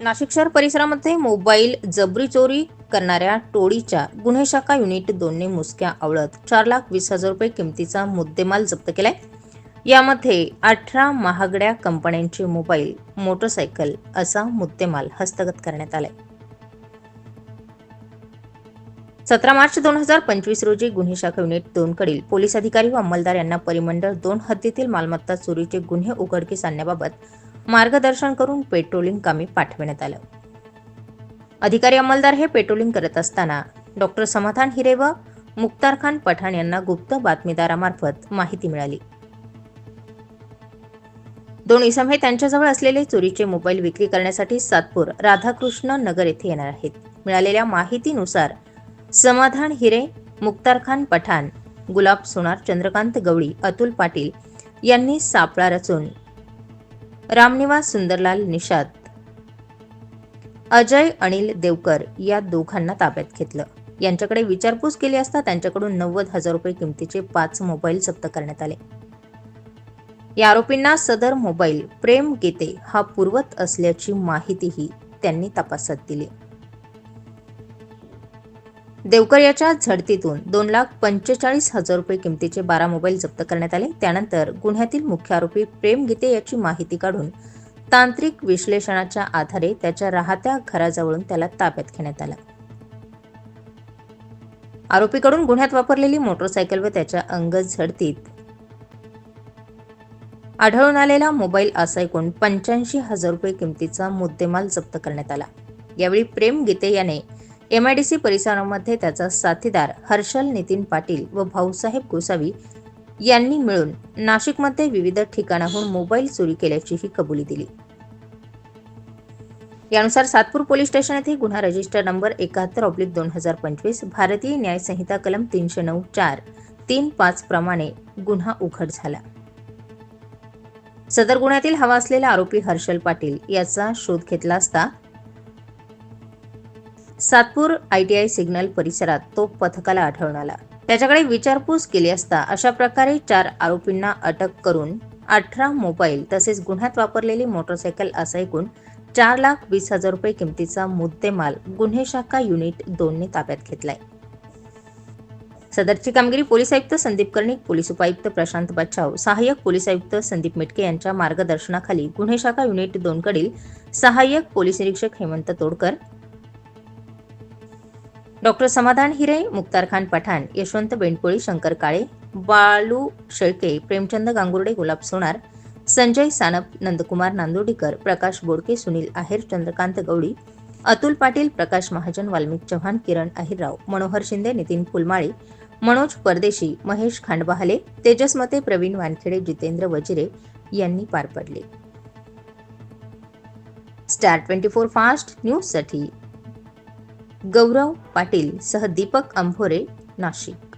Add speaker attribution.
Speaker 1: नाशिक शहर परिसरामध्ये मोबाईल जबरी चोरी करणाऱ्या टोळीच्या गुन्हे शाखा युनिट दोनने मुसक्या आवळत. चार लाख वीस हजार रुपये किमतीचा मुद्देमाल जप्त केलाय. यामध्ये अठरा महागड्या कंपन्यांचे मोबाईल मोटरसायकल असा मुद्देमाल हस्तगत करण्यात आलाय. सतरा मार्च दोन हजार पंचवीस रोजी गुन्हे शाखा युनिट दोनकडील पोलीस अधिकारी व अंमलदार यांना परिमंडळ दोन हद्दीतील मालमत्ता चोरीचे गुन्हे उघडकीस आणण्याबाबत मार्गदर्शन करून पेट्रोलिंग कामी पाठविण्यात आलं. अधिकारी अंमलदार हे पेट्रोलिंग करत असताना डॉक्टर समाधान हिरे व मुक्तार खान पठाण यांना गुप्त बातमीदारामार्फत माहिती मिळाली. दोन इसम हे त्यांच्याजवळ असलेले चोरीचे मोबाईल विक्री करण्यासाठी सातपूर राधाकृष्ण नगर येथे येणार आहेत. मिळालेल्या माहितीनुसार समाधान हिरे मुक्तार खान पठाण गुलाब सोनार चंद्रकांत गवळी अतुल पाटील यांनी सापळा रचून रामनिवास सुंदरलाल निषाद. अजय अनिल देवकर या दोघांना ताब्यात घेतलं. यांच्याकडे विचारपूस केली असता त्यांच्याकडून नव्वद हजार रुपये किमतीचे पाच मोबाईल जप्त करण्यात आले. या आरोपींना सदर मोबाईल प्रेम गीते हा पुरवत असल्याची माहितीही त्यांनी तपासात दिली. देवकर याच्या झडतीतून दोन लाख पंचेचाळीस हजार रुपये किमतीचे बारा मोबाईल जप्त करण्यात आले. त्यानंतर गुन्ह्यातील मुख्य आरोपी प्रेम गीते याची माहिती काढून तांत्रिक विश्लेषणाच्या आधारे त्याच्या राहत्या घराजवळून त्याला ताब्यात घेण्यात आला. आरोपीकडून गुन्ह्यात वापरलेली मोटरसायकल व त्याच्या अंग झडतीत आढळून आलेला मोबाईल असा एकूण पंच्याऐंशी हजार रुपये किमतीचा मुद्देमाल जप्त करण्यात आला. यावेळी प्रेम गीते याने एम आय डी सी परिसरामध्ये त्याचा साथीदार हर्षल नितीन पाटील व भाऊसाहेब गोसावी यांनी मिळून नाशिकमध्ये विविध ठिकाणाहून मोबाईल चोरी केल्याचीही कबुली दिली. यानुसार सातपूर पोलीस स्टेशन येथे गुन्हा रजिस्टर नंबर एकाहत्तर ऑब्लिक दोन हजार पंचवीस भारतीय न्याय संहिता कलम तीनशे नऊ चार तीन पाच प्रमाणे गुन्हा उघड झाला. सदर गुन्ह्यातील हवा असलेला आरोपी हर्षल पाटील याचा शोध घेतला असता सातपूर आयटीआय सिग्नल परिसरात तो पथकाला आढळून आला. त्याच्याकडे विचारपूस केली असता अशा प्रकारे चार आरोपींना अटक करून अठरा मोबाईल तसेच गुन्ह्यात वापरलेली मोटरसायकल असा एकूण चार लाख वीस हजार रुपये किमतीचा मुद्देमाल गुन्हे शाखा युनिट दोनने ताब्यात घेतलाय. सदरची कामगिरी पोलीस आयुक्त संदीप कर्णिक पोलीस उपायुक्त प्रशांत बच्छाव सहाय्यक पोलीस आयुक्त संदीप मिटके यांच्या मार्गदर्शनाखाली गुन्हे शाखा युनिट दोन कडील सहाय्यक पोलीस निरीक्षक हेमंत तोडकर डॉक्टर समाधान हिरे मुक्तार खान पठाण यशवंत बेंडपोळी शंकर काळे बाळू शेळके प्रेमचंद गांगुर्डे गुलाब सोनार संजय सानप नंदकुमार नांदोडीकर प्रकाश बोडके सुनील आहेर चंद्रकांत गवळी अतुल पाटील प्रकाश महाजन वाल्मिक चव्हाण किरण अहिरराव मनोहर शिंदे नितीन फुलमाळे मनोज परदेशी महेश खांडबहाले तेजसमते प्रवीण वानखेडे जितेंद्र वजिरे यांनी पार पडले. स्टार ट्वेंटी फोर फास्ट न्यूजसाठी गौरव पाटील सह दीपक अंभोरे नाशिक.